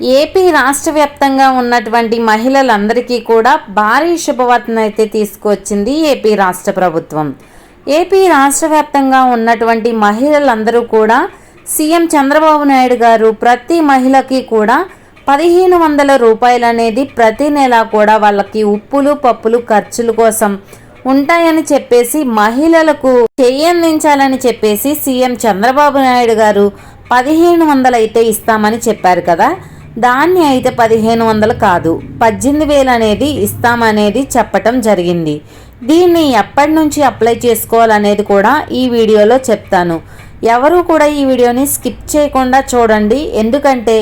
AP రాష్ట్ర వ్యాప్తంగా ఉన్నటువంటి మహిళలందరికీ కూడా భారీ శుభవార్తను అయితే తీసుకువచ్చింది ఏపీ రాష్ట్ర ప్రభుత్వం. ఏపీ రాష్ట్ర వ్యాప్తంగా ఉన్నటువంటి మహిళలందరూ కూడా సీఎం చంద్రబాబు నాయుడు గారు ప్రతి మహిళకి కూడా పదిహేను వందల రూపాయలు అనేది ప్రతి నెల కూడా వాళ్ళకి ఉప్పులు పప్పులు ఖర్చుల కోసం ఉంటాయని చెప్పేసి మహిళలకు చేయందించాలని చెప్పేసి సీఎం చంద్రబాబు నాయుడు గారు పదిహేను వందలు అయితే ఇస్తామని చెప్పారు కదా. దాన్ని అయితే పదిహేను వందలు కాదు. పద్దెనిమిది వేలు అనేది ఇస్తామనేది చెప్పటం జరిగింది. దీన్ని ఎప్పటి నుంచి అప్లై చేసుకోవాలనేది కూడా ఈ వీడియోలో చెప్తాను. ఎవరు కూడా ఈ వీడియోని స్కిప్ చేయకుండా చూడండి. ఎందుకంటే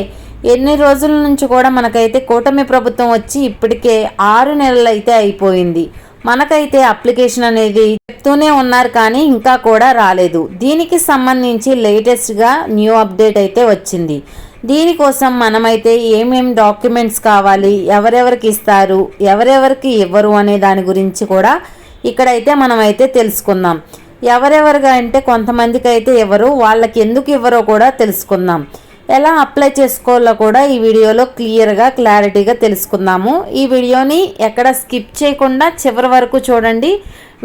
ఎన్ని రోజుల నుంచి కూడా మనకైతే కూటమి ప్రభుత్వం వచ్చి ఇప్పటికే ఆరు నెలలు అయితే అయిపోయింది. మనకైతే అప్లికేషన్ అనేది చెప్తూనే ఉన్నారు కానీ ఇంకా కూడా రాలేదు. దీనికి సంబంధించి లేటెస్ట్గా న్యూ అప్డేట్ అయితే వచ్చింది. దీనికోసం మనమైతే ఏమేం డాక్యుమెంట్స్ కావాలి ఎవరెవరికి ఇస్తారు ఎవరెవరికి ఇవ్వరు అనే దాని గురించి కూడా ఇక్కడైతే మనమైతే తెలుసుకుందాం. ఎవరెవరుగా అంటే కొంతమందికి అయితే ఇవ్వరు వాళ్ళకి ఎందుకు ఇవ్వరో కూడా తెలుసుకుందాం. ఎలా అప్లై చేసుకోవాలో కూడా ఈ వీడియోలో క్లియర్గా క్లారిటీగా తెలుసుకుందాము. ఈ వీడియోని ఎక్కడ స్కిప్ చేయకుండా చివరి వరకు చూడండి.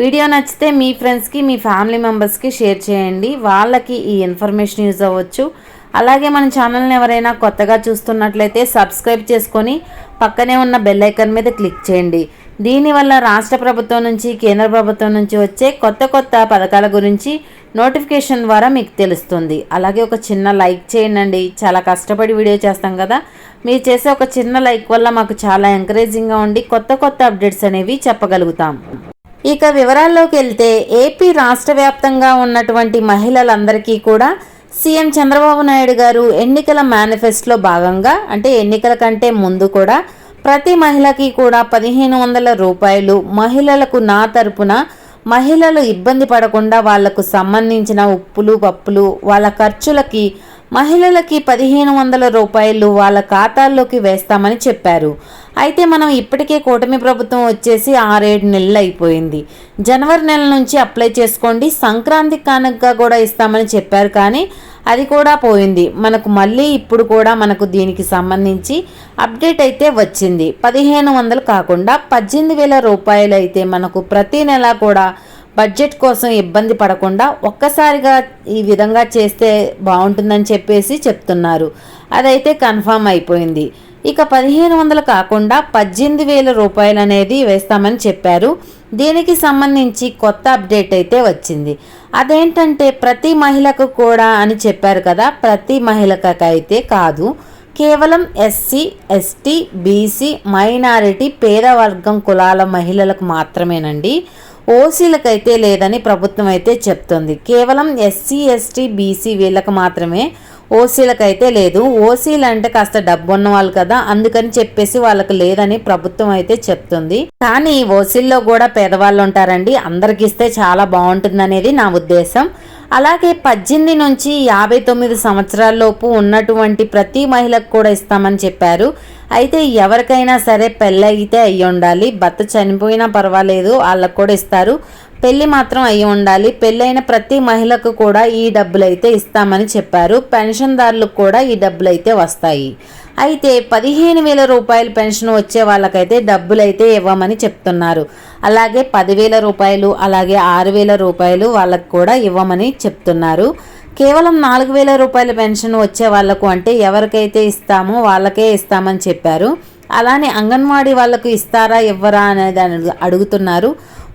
వీడియో నచ్చితే మీ ఫ్రెండ్స్కి మీ ఫ్యామిలీ మెంబర్స్కి షేర్ చేయండి. వాళ్ళకి ఈ ఇన్ఫర్మేషన్ యూజ్ అవ్వచ్చు. అలాగే మన ఛానల్ని ఎవరైనా కొత్తగా చూస్తున్నట్లయితే సబ్స్క్రైబ్ చేసుకొని పక్కనే ఉన్న బెల్ ఐకాన్ మీద క్లిక్ చేయండి. దీనివల్ల రాష్ట్ర ప్రభుత్వం నుంచి కేంద్ర ప్రభుత్వం నుంచి వచ్చే కొత్త కొత్త పథకాల గురించి నోటిఫికేషన్ ద్వారా మీకు తెలుస్తుంది. అలాగే ఒక చిన్న లైక్ చేయండి చాలా కష్టపడి వీడియో చేస్తాం కదా. మీరు చేసే ఒక చిన్న లైక్ వల్ల మాకు చాలా ఎంకరేజింగ్గా ఉండి కొత్త కొత్త అప్డేట్స్ అనేవి చెప్పగలుగుతాం. ఇక వివరాల్లోకి వెళ్తే ఏపీ రాష్ట్ర వ్యాప్తంగా ఉన్నటువంటి మహిళలందరికీ కూడా సీఎం చంద్రబాబు నాయుడు గారు ఎన్నికల మేనిఫెస్టోలో భాగంగా అంటే ఎన్నికల కంటే ముందు కూడా ప్రతి మహిళకి కూడా పదిహేను వందల రూపాయలు మహిళలకు నా తరపున మహిళలు ఇబ్బంది పడకుండా వాళ్ళకు సంబంధించిన ఉప్పులు పప్పులు వాళ్ళ ఖర్చులకి మహిళలకి పదిహేను వందల రూపాయలు వాళ్ళ ఖాతాల్లోకి వేస్తామని చెప్పారు. అయితే మనం ఇప్పటికే కూటమి ప్రభుత్వం వచ్చేసి ఆరేడు నెలలు అయిపోయింది. జనవరి నెల నుంచి అప్లై చేసుకోండి. సంక్రాంతి కానుకగా కూడా ఇస్తామని చెప్పారు కానీ అది కూడా పోయింది. మనకు మళ్ళీ ఇప్పుడు కూడా మనకు దీనికి సంబంధించి అప్డేట్ అయితే వచ్చింది. పదిహేను వందలు కాకుండా పద్దెనిమిది వేల రూపాయలు అయితే మనకు ప్రతి నెల కూడా బడ్జెట్ కోసం ఇబ్బంది పడకుండా ఒక్కసారిగా ఈ విధంగా చేస్తే బాగుంటుందని చెప్పేసి చెప్తున్నారు. అదైతే కన్ఫామ్ అయిపోయింది. ఇక పదిహేను వందలు కాకుండా పద్దెనిమిది వేల రూపాయలు అనేది వేస్తామని చెప్పారు. దీనికి సంబంధించి కొత్త అప్డేట్ అయితే వచ్చింది. అదేంటంటే ప్రతి మహిళకు కూడా అని చెప్పారు కదా ప్రతి మహిళకైతే అయితే కాదు. కేవలం ఎస్సీ ఎస్టీ బీసీ మైనారిటీ పేద వర్గం కులాల మహిళలకు మాత్రమేనండి. ఓసీలకైతే లేదని ప్రభుత్వం అయితే చెప్తుంది. కేవలం ఎస్సీ ఎస్టీ బీసీ వీళ్ళకి మాత్రమే ఓసీలకైతే లేదు. ఓసీలు అంటే కాస్త డబ్బు ఉన్న వాళ్ళు కదా అందుకని చెప్పేసి వాళ్ళకి లేదని ప్రభుత్వం అయితే చెప్తుంది. కానీ ఓసీల్లో కూడా పేదవాళ్ళు ఉంటారండి అందరికి ఇస్తే చాలా బాగుంటుంది అనేది నా ఉద్దేశం. అలాగే పద్దెనిమిది నుంచి యాభై తొమ్మిది సంవత్సరాలలోపు ఉన్నటువంటి ప్రతి మహిళకు కూడా ఇస్తామని చెప్పారు. అయితే ఎవరికైనా సరే పెళ్ళయితే అయ్యి ఉండాలి. భర్త చనిపోయినా పర్వాలేదు. వాళ్ళకు కూడా ఇస్తారు. పెళ్ళి మాత్రం అయి ఉండాలి. పెళ్ళైన ప్రతి మహిళకు కూడా ఈ డబ్బులు అయితే ఇస్తామని చెప్పారు. పెన్షన్దారులకు కూడా ఈ డబ్బులు అయితే వస్తాయి. అయితే పదిహేను వేల రూపాయల పెన్షన్ వచ్చే వాళ్ళకైతే డబ్బులు అయితే ఇవ్వమని చెప్తున్నారు. అలాగే పదివేల రూపాయలు అలాగే ఆరు వేల రూపాయలు వాళ్ళకు కూడా ఇవ్వమని చెప్తున్నారు. కేవలం నాలుగు వేల రూపాయల పెన్షన్ వచ్చే వాళ్ళకు అంటే ఎవరికైతే ఇస్తామో వాళ్ళకే ఇస్తామని చెప్పారు. అలానే అంగన్వాడీ వాళ్ళకు ఇస్తారా ఇవ్వరా అనేది అడుగుతున్నారు.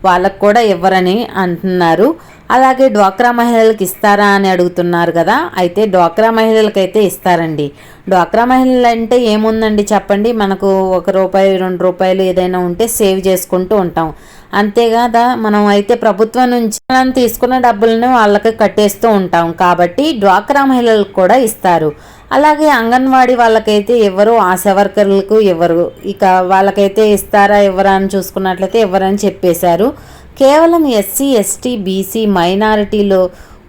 వాళ్ళకు కూడా ఇవ్వరని అంటున్నారు. అలాగే డ్వాక్రా మహిళలకు ఇస్తారా అని అడుగుతున్నారు కదా అయితే డ్వాక్రా మహిళలకైతే ఇస్తారండి. డ్వాక్రా మహిళలు అంటే ఏముందండి చెప్పండి? మనకు ఒక రూపాయి రెండు రూపాయలు ఏదైనా ఉంటే సేవ్ చేసుకుంటూ ఉంటాం. అంతేకాదా మనం అయితే ప్రభుత్వం నుంచి మనం తీసుకున్న డబ్బులను వాళ్ళకి కట్టేస్తూ ఉంటాం. కాబట్టి డ్వాక్రా మహిళలకు కూడా ఇస్తారు. అలాగే అంగన్వాడీ వాళ్ళకైతే ఎవరు ఆశా వర్కర్లకు ఎవరు ఇక వాళ్ళకైతే ఇస్తారా ఎవరా అని చూసుకున్నట్లయితే ఎవరని చెప్పేశారు. కేవలం ఎస్సీ ఎస్టీ బీసీ మైనారిటీలో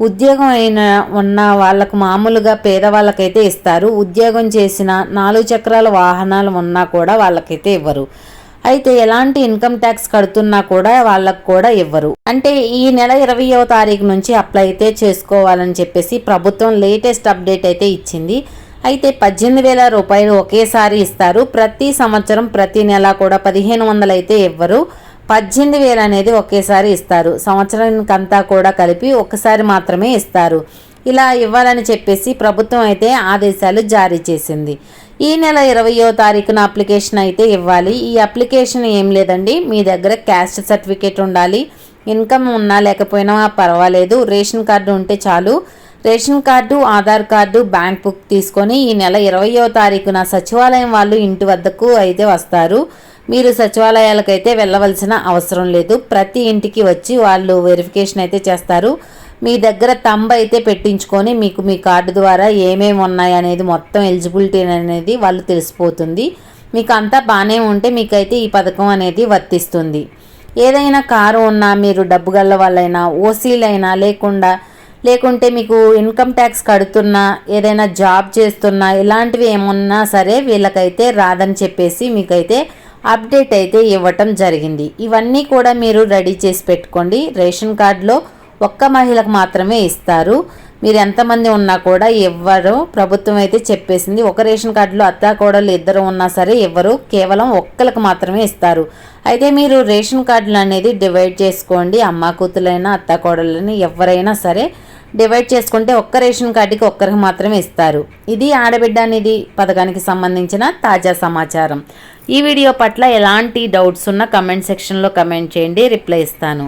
ఉద్యోగం అయిన ఉన్న వాళ్ళకు మామూలుగా పేదవాళ్ళకైతే ఇస్తారు. ఉద్యోగం చేసిన నాలుగు చక్రాల వాహనాలు ఉన్నా కూడా వాళ్ళకైతే ఇవ్వరు. అయితే ఎలాంటి ఇన్కమ్ ట్యాక్స్ కడుతున్నా కూడా వాళ్ళకు కూడా ఇవ్వరు. అంటే ఈ నెల ఇరవయో తారీఖు నుంచి అప్లై అయితే చేసుకోవాలని చెప్పేసి ప్రభుత్వం లేటెస్ట్ అప్డేట్ అయితే ఇచ్చింది. అయితే పద్దెనిమిది వేల రూపాయలు ఒకేసారి ఇస్తారు. ప్రతి సంవత్సరం ప్రతి నెల కూడా పదిహేను వందలు అయితే ఇవ్వరు. పద్దెనిమిది వేలు అనేది ఒకేసారి ఇస్తారు. సంవత్సరానికంతా కూడా కలిపి ఒకసారి మాత్రమే ఇస్తారు. ఇలా ఇవ్వాలని చెప్పేసి ప్రభుత్వం అయితే ఆదేశాలు జారీ చేసింది. ఈ నెల ఇరవయో తారీఖున అప్లికేషన్ అయితే ఇవ్వాలి. ఈ అప్లికేషన్ ఏం లేదండి. మీ దగ్గర క్యాస్ట్ సర్టిఫికేట్ ఉండాలి. ఇన్కమ్ ఉన్నా లేకపోయినా పర్వాలేదు. రేషన్ కార్డు ఉంటే చాలు. Ration card Aadhaar card bank book తీసుకొని ఈ నెల ఇరవయో తారీఖున సచివాలయం వాళ్ళు ఇంటి వద్దకు అయితే వస్తారు. మీరు సచివాలయాలకైతే వెళ్ళవలసిన అవసరం లేదు. ప్రతి ఇంటికి వచ్చి వాళ్ళు వెరిఫికేషన్ అయితే చేస్తారు. మీ దగ్గర తంబ అయితే పెట్టించుకొని మీకు మీ కార్డు ద్వారా ఏమేమి ఉన్నాయి అనేది మొత్తం ఎలిజిబిలిటీ అనేది వాళ్ళు తెలిసిపోతుంది. మీకు అంతా బాగానే ఉంటే మీకైతే ఈ పథకం అనేది వర్తిస్తుంది. ఏదైనా కారు ఉన్నా మీరు డబ్బు గల్ల వాళ్ళైనా ఓసీలైనా లేకుండా లేకుంటే మీకు ఇన్కమ్ ట్యాక్స్ కడుతున్నా ఏదైనా జాబ్ చేస్తున్నా ఇలాంటివి ఏమున్నా సరే వీళ్ళకైతే రాదని చెప్పేసి మీకైతే అప్డేట్ అయితే ఇవ్వటం జరిగింది. ఇవన్నీ కూడా మీరు రెడీ చేసి పెట్టుకోండి. రేషన్ కార్డులో ఒక్క మహిళకు మాత్రమే ఇస్తారు. మీరు ఎంతమంది ఉన్నా కూడా ఇవ్వరు ప్రభుత్వం అయితే చెప్పేసింది. ఒక రేషన్ కార్డులో అత్త కోడలు ఇద్దరు ఉన్నా సరే ఇవ్వరు కేవలం ఒక్కరికి మాత్రమే ఇస్తారు. అయితే మీరు రేషన్ కార్డులు అనేది డివైడ్ చేసుకోండి. అమ్మ కూతులైనా అత్త కోడలని ఎవరైనా సరే డివైడ్ చేసుకుంటే ఒక్క రేషన్ కార్డుకి ఒక్కరికి మాత్రమే ఇస్తారు. ఇది ఆడబిడ్డ అనేది పథకానికి సంబంధించిన తాజా సమాచారం. ఈ వీడియో పట్ల ఎలాంటి డౌట్స్ ఉన్నా కమెంట్ సెక్షన్లో కమెంట్ చేయండి. రిప్లై ఇస్తాను.